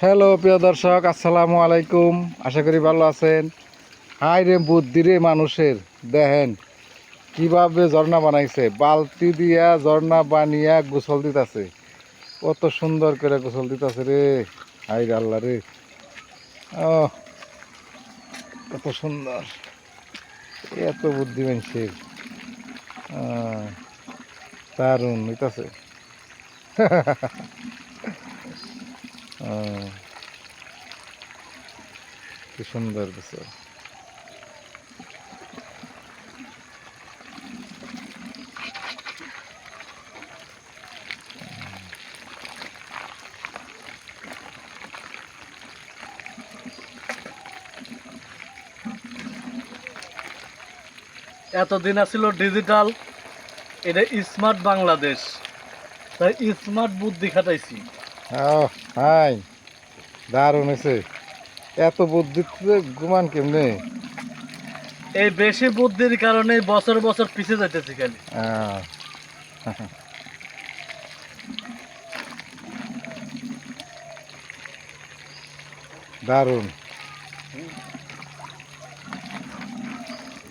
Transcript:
Hello প্রিয় দর্শক, আসসালামু আলাইকুম। আশা করি ভালো আছেন। হাই রে বুদ্ধি রে মানুষের, দেখেন কীভাবে ঝর্ণা বানাইছে। বালতি দিয়া ঝর্ণা বানিয়া গোসল দিতাছে। কত সুন্দর করে গোসল দিতাছে রে। হাই রে আল্লাহ রে। ও কত সুন্দর। এত বুদ্ধি মানুষের। দারুণ হইতাছে। কি সুন্দর কিছু এতদিন আছিল ডিজিটাল এটা স্মার্ট বাংলাদেশ। তাই স্মার্ট বুদ্ধি খাটাইছি। ও হাই দারুণ হয়েছে। এত বুদ্ধি ঘুমান কেমনি? এই বেশি বুদ্ধির কারণে বছর বছর পিছিয়ে যাইতেছি খালি। দারুণ।